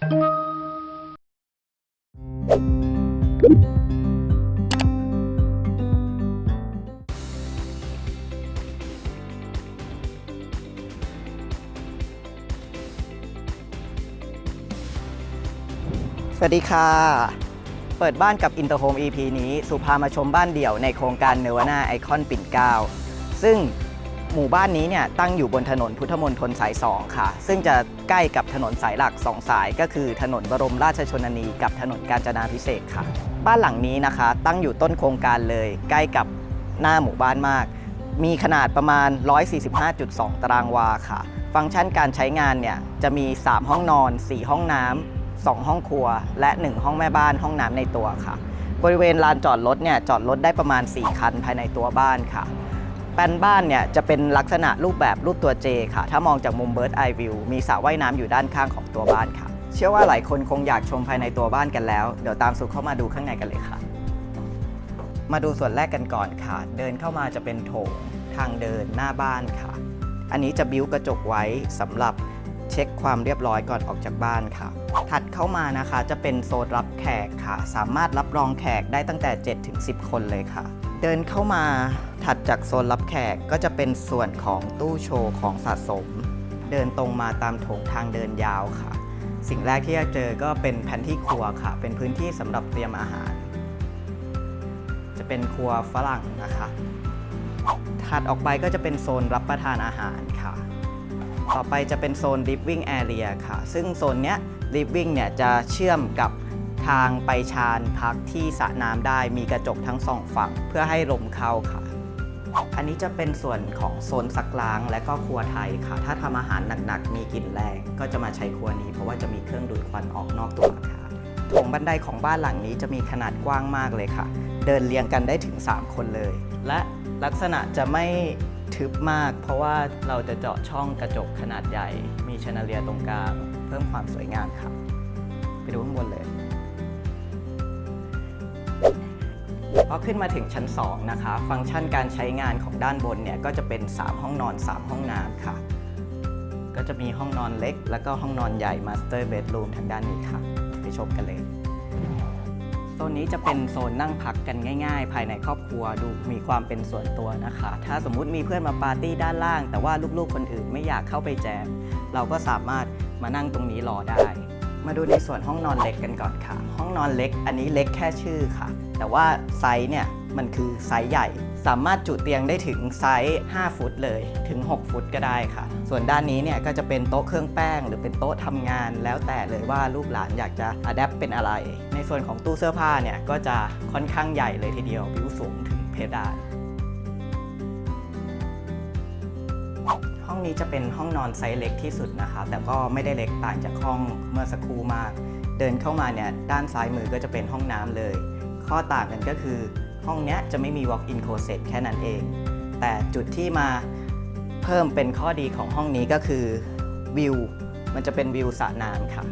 สวัสดีค่ะ เปิดบ้านกับ Interhome EP นี้ สุพามาชมบ้านเดี่ยวในโครงการเนวนาไอคอนปิ่นเกล้าซึ่ง หมู่บ้านนี้เนี่ยตั้งอยู่บนถนนพุทธมนตรสาย 2 ค่ะ ซึ่งจะใกล้กับถนนสายหลัก 2 สาย ก็คือถนนบรมราชชนนี กับถนนกาญจนาพิเศษค่ะ บ้านหลังนี้นะคะ ตั้งอยู่ต้นโครงการเลย ใกล้กับหน้าหมู่บ้านมาก มีขนาดประมาณ 145.2 ตารางวาค่ะ ฟังก์ชันการใช้งานเนี่ยจะมี 3 ห้องนอน 4 ห้องน้ำ2 ห้องครัว และ 1 ห้องแม่บ้านห้องน้ำในตัวค่ะ บริเวณลานจอดรถเนี่ยจอดรถได้ประมาณ 4 คันภายในตัวบ้านค่ะ แปลนบ้านเนี่ยจะเป็นลักษณะรูปแบบรูปตัว J ค่ะ ถ้ามองจากมุม Bird Eye View มีสระว่ายน้ำอยู่ด้านข้างของตัวบ้านค่ะ เชื่อว่าหลายคนคงอยากชมภายในตัวบ้านกันแล้ว เดี๋ยวตามสุเข้ามาดูข้างในกันเลยค่ะ มาดูส่วนแรกกันก่อนค่ะ เดินเข้ามาจะเป็นโถงทางเดินหน้าบ้านค่ะ อันนี้จะบิ้วกระจกไว้สำหรับเช็คความเรียบร้อยก่อนออกจากบ้านค่ะ ถัดเข้ามานะคะจะเป็นโซนรับแขกค่ะ สามารถรับรองแขกได้ตั้งแต่ 7-10 คนเลยค่ะ เดินเข้ามา ถัดจากโซนรับแขกก็จะเป็นส่วนของตู้โชว์ของสะสม เดินตรงมาตามโถงทางเดินยาวค่ะ สิ่งแรกที่จะเจอก็เป็นแผนที่ครัวค่ะ เป็นพื้นที่สำหรับเตรียมอาหาร จะเป็นครัวฝรั่งนะคะถัดออกไปก็จะเป็นโซนรับประทานอาหารค่ะ ต่อไปจะเป็นโซน living area ค่ะ ซึ่งโซนเนี้ย living เนี่ยจะเชื่อมกับทางไปชานพักที่สระน้ำได้มีกระจกทั้งสองฝั่ง เพื่อให้ลมเข้าค่ะ อันนี้จะเป็นส่วนของโซนซักล้างและก็ครัวไทยค่ะ ถ้าทำอาหารหนักๆ มีกลิ่นแรงก็จะมาใช้ครัวนี้ เพราะว่าจะมีเครื่องดูดควันออกนอกตัวอาคารโถงบันไดของบ้านหลังนี้จะมีขนาดกว้างมากเลยค่ะ เดินเรียงกันได้ถึง 3 คนเลย และลักษณะจะไม่ทึบมาก เพราะว่าเราจะเจาะช่องกระจกขนาดใหญ่ มีชนเลียตรงกลางเพิ่มความสวยงามค่ะไปดูข้างบนเลย พอขึ้นมาถึงชั้น 2 นะคะ ฟังก์ชันการใช้งานของด้านบนเนี่ยก็จะเป็น 3 ห้องนอน 3 ห้องน้ำค่ะ ก็จะมีห้องนอนเล็ก แล้วก็ห้องนอนใหญ่ Master Bedroom ทางด้านนี้ค่ะ ไปชมกันเลยโซนนี้จะเป็นโซนนั่งพักกันง่ายๆ ภายในครอบครัวดูมีความเป็นส่วนตัวนะคะ ถ้าสมมุติมีเพื่อนมาปาร์ตี้ด้านล่าง แต่ว่าลูกๆคนอื่นไม่อยากเข้าไปแจม เราก็สามารถมานั่งตรงนี้รอได้ มาดูในส่วนห้องนอนเล็กกันก่อนค่ะ ห้องนอนเล็กอันนี้เล็กแค่ชื่อค่ะ แต่ว่าไซส์เนี่ยมันคือไซส์ใหญ่ สามารถจุเตียงได้ถึงไซส์ 5 ฟุตเลยถึง 6 ฟุตก็ได้ค่ะ ส่วนด้านนี้เนี่ยก็จะเป็นโต๊ะเครื่องแป้ง หรือเป็นโต๊ะทำงาน แล้วแต่เลยว่าลูกหลานอยากจะอัดแอปเป็นอะไร ในส่วนของตู้เสื้อผ้าเนี่ยก็จะค่อนข้างใหญ่เลยทีเดียววิวสูงถึงเพดาน นี้จะเป็นห้องนอนไซส์เล็กที่สุดนะคะแต่ก็ไม่ได้เล็กต่างจากห้องเมื่อสักครู่มาก เดินเข้ามาเนี่ยด้านซ้ายมือก็จะเป็นห้องน้ำเลย ข้อต่างกันก็คือห้องเนี้ยจะไม่มี walk-in closet แค่นั้นเอง แต่จุดที่มาเพิ่มเป็นข้อดีของห้องนี้ก็คือวิวมันจะเป็นวิวสระน้ำค่ะ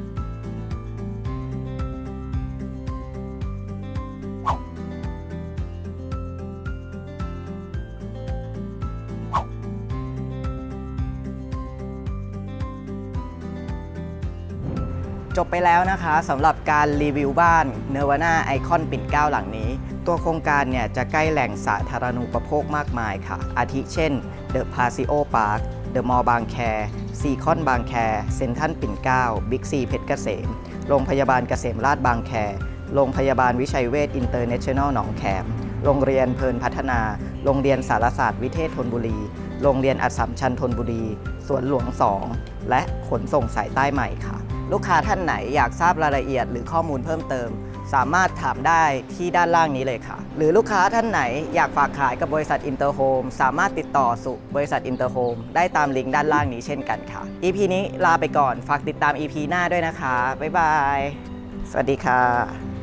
จบไปแล้วนะคะสำหรับการรีวิวบ้านเนวาน่าไอคอนปิ่นเกล้าหลังนี้ ตัวโครงการเนี่ยจะใกล้แหล่งสาธารณูปโภคมากมายค่ะ อาทิเช่น The p a s i o Park The Mall บางแคซีคอนบางแคเซ็นทรัลปิ่นเกล้าบิ๊กซีเพชรเกษม โรงพยาบาลเกษมราชบางแค โรงพยาบาลวิชัยเวชอินเตอร์เนชั่นแนลหนองแขม โรงเรียนเพลินพัฒนา โรงเรียนสารศาสตร์วิเทศธนบุรี โรงเรียนอัสสัมชัญธนบุรี สวนหลวง 2 และขนส่งสายใต้ใหม่ค่ะ ลูกค้าท่านไหนอยากทราบรายละเอียดหรือข้อมูลเพิ่มเติม สามารถถามได้ที่ด้านล่างนี้เลยค่ะ หรือลูกค้าท่านไหนอยากฝากขายกับบริษัทอินเตอร์โฮมสามารถติดต่อสู่บริษัทอินเตอร์โฮมได้ตามลิงก์ด้านล่างนี้เช่นกันค่ะ EP นี้ลาไปก่อนฝากติดตาม EP หน้าด้วยนะคะบ๊ายบายสวัสดีค่ะ